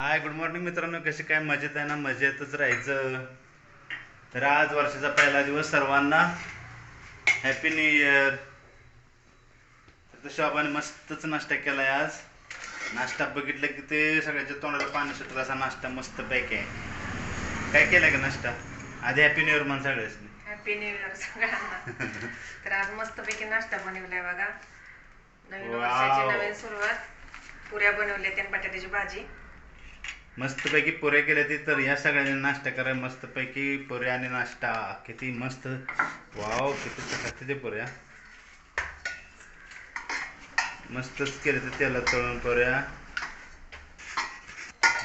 Hi good morning मित्रांनो. कशी काय मजेत आहे ना? मजेतच राहायचं. तर आज वर्षाचा पहिला दिवस सर्वांना. हॅपी न्यू इयर तर मस्तच नाश्ता केलाय आज. नाश्ता बघितलं की ते सगळ्याच्या तोंडाला पाणी सुटलं असा नाश्ता मस्त पैकी आहे. काय केलाय का नाश्ता? आधी हॅपी न्यू इयर म्हण सगळ्याच हॅपी न्यू इयर सगळ्यांना. तर आज मस्तपैकी नाश्ता बनवलाय बघा. नवीन. वर्षाची नवीन सुरुवात. पुऱ्या बनवल्या त्यान बटाट्याची भाजी. मस्तपैकी पुऱ्या केले ते तर या सगळ्यांनी नाश्ता करा. मस्तपैकी पुऱ्या आणि नाश्ता. किती मस्त. वाव किती चकाते ते पुऱ्या. मस्तच केले ते त्याला तळून पुऱ्या.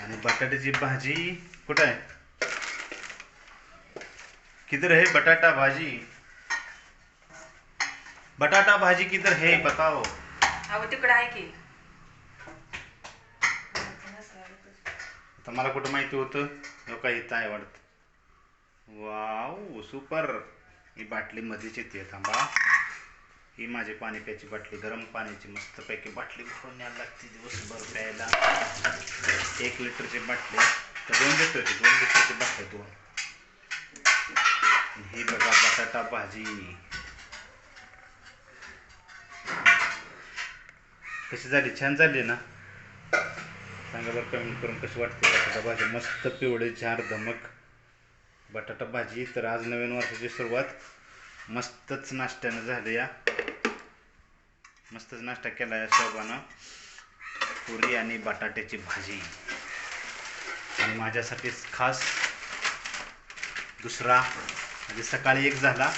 आणि बटाट्याची भाजी. कुठं आहे? किधर है बटाटा भाजी? बटाटा भाजी किधर है? बताओ. तिकडे आहे की. तर मला कुठं माहिती होतं? हो का इथं आहे वाटतं. वाव सुपर ही बाटली मध्येच येते थांबा. ही माझी पाणी प्यायची बाटली गरम पाण्याची मस्तपैकी बाटली भरून यायला लागते दिवसभर प्यायला. एक लिटरची बाटली. तर दोन लिटरची दोन लिटरची बाटली दोन. ही बघा बटाटा भाजी. कशी झाली? छान झाली ना? सांगा बरं कमेंट करून कशी वाटते? बटाटा भाजी मस्त पिवळे चार धमक. बटाटा भाजी तर आज नवीन वर्षाची सुरुवात. मस्तच नाश्त्यानं झाली या. मस्तच नाश्ता केला या शोभानं पुरी आणि बटाट्याची भाजी. आणि माझ्यासाठी खास दुसरा म्हणजे सकाळी एक झाला.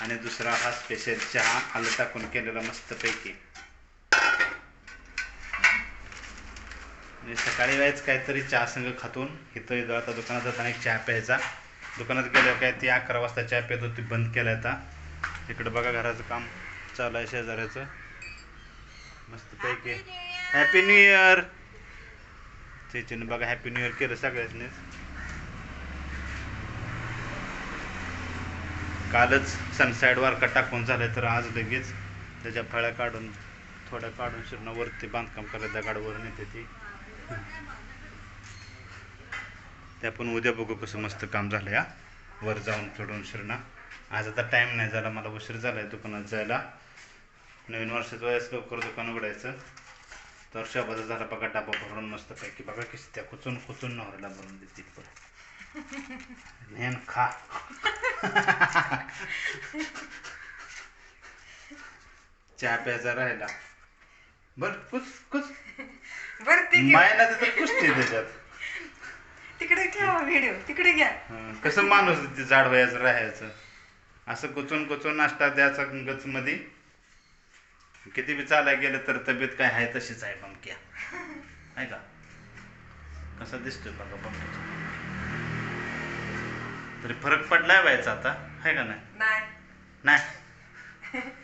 आणि दुसरा हा स्पेशल चहा आलं टाकून केलेला मस्तपैकी. म्हणजे सकाळी वेळेस काहीतरी चहा संघ खातून इथं इथं आता दुकानात जाताना एक चहा प्यायचा. दुकानात गेल्यावर काय ती अकरा वाजता चहा पित होती बंद केला आता. तिकडं बघा घराचं काम चालू आहे शेजाऱ्याचं. मस्त पैकी. हॅपी न्यू इयर त्याच्याने बघा हॅपी न्यू इयर केलं सगळ्यांनीच. कालच सनसाईड वारका टाकून झालं तर आज लगेच त्याच्या फळ्या काढून थोड्या काढून शिरणं वरती बांधकाम करायला दगाडवरून येते ती. ते आपण उद्या बघू कसं मस्त काम झालं या. वर जाऊन चढून शिरणं. आज आता टाईम नाही झाला मला उशीर झाला आहे दुकानात जायला. नवीन वर्षात वयास लवकर दुकान उघडायचं. तर शबाचा झाला बघा डाबा भरून मस्त पैकी बघा किती त्या कुचून कुचून नवऱ्याला भरून देतील पण. नेन खा. चहा प्यायचा राहिला. बर कुच कुच. बर ते मायना तर कुचते त्याच्यात. तिकडे ठेवा व्हिडिओ तिकडे घ्या. हं, कसं माणूस ते झाड व्हायचं राहायचं? असं कुचून कुचून नाश्ता द्यायचा गच मध्ये किती बी चालाय गेलं तर तब्येत काय आहे तशीच आहे बमक्या आहे का? कसा दिसतोय बघा बमक्याचा तरी फरक पडलाय व्हायचा आता आहे का नाही? नाही. नाही.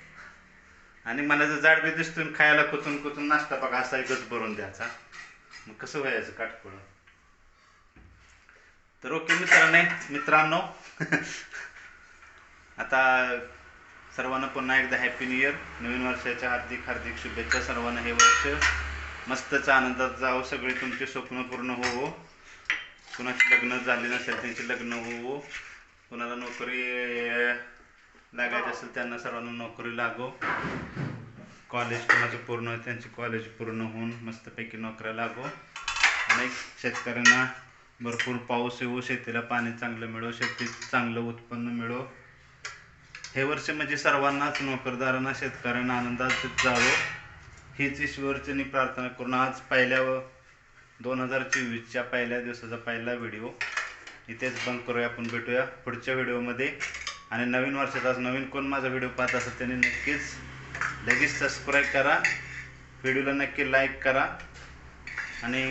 आणि मला जर जाड बी दिसतो आणि खायला कुचून कुचून नाश्ता बघा असा एकच भरून द्यायचा. मग कसं व्हायचं काटकोळ? तर ओके मित्रांनी मित्रांनो. आता सर्वांना पुन्हा एकदा हॅपी न्यू इयर नवीन वर्षाच्या हार्दिक हार्दिक शुभेच्छा सर्वांना. हे वर्ष मस्तच आनंदात जावं. सगळे तुमचे स्वप्न पूर्ण होवो. कुणाची लग्न झाली नसेल त्यांची लग्न होवो. कुणाला नोकरी लागायची असेल त्यांना सर्वांना नोकरी लागो. कॉलेज कुणाचं पूर्ण त्यांची कॉलेज पूर्ण होऊन मस्तपैकी नोकऱ्या लागो. आणि शेतकऱ्यांना भरपूर पाऊस येऊ शेतीला पाणी चांगलं मिळो शेतीत चांगलं उत्पन्न मिळो. हे वर्ष म्हणजे सर्वांनाच नोकरदारांना शेतकऱ्यांना आनंदात जावं. हीच ईश्वरचनी प्रार्थना करून आज पहिल्या व दोन हजार चोवीसच्या पहिल्या दिवसाचा पहिला व्हिडिओ. इथेच बंद करूया आपण भेटूया पुढच्या व्हिडिओमध्ये. आणि नवीन वर्षात आज नवीन कोण माझा व्हिडिओ पाहत असेल त्यांनी नक्कीच लगेच सबस्क्राईब करा. व्हिडिओला नक्की लाईक करा. आणि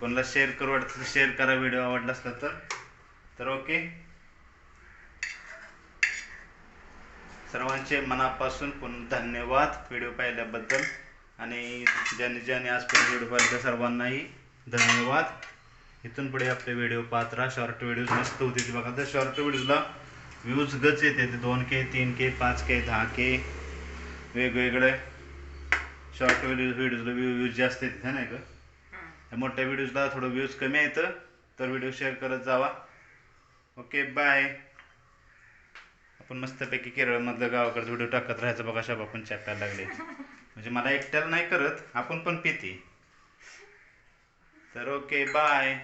कोणाला शेअर करू वाटतं शेअर करा व्हिडिओ आवडला असला तर. तर ओके सर्वांचे मनापासून पुन्हा धन्यवाद व्हिडिओ पाहिल्याबद्दल. आणि ज्यांनी ज्यांनी आजपर्यंत व्हिडिओ पाहिला सर्वांनाही धन्यवाद. इथून पुढे आपले व्हिडिओ पाहत राहा. शॉर्ट व्हिडिओज मस्त होतील बघा. तर शॉर्ट व्हिडिओजला व्ह्यूज गच येते ते दोन के तीन के पाच के दहा के. वेगवेगळे शॉर्ट व्हिडिओ व्हिडिओजला व्ह्यूज जास्त येते है नाही का? त्या मोठ्या व्हिडिओजला थोडं व्ह्यूज कमी येतं तर व्हिडिओ शेअर करत जावा. ओके बाय आपण मस्तपैकी केरळमधलं गावाकडचं व्हिडिओ टाकत राहायचं बघा शाबा पण चहा प्यायला लागले. म्हणजे मला एकट्याला नाही करत आपण पण पिते. तर ओके बाय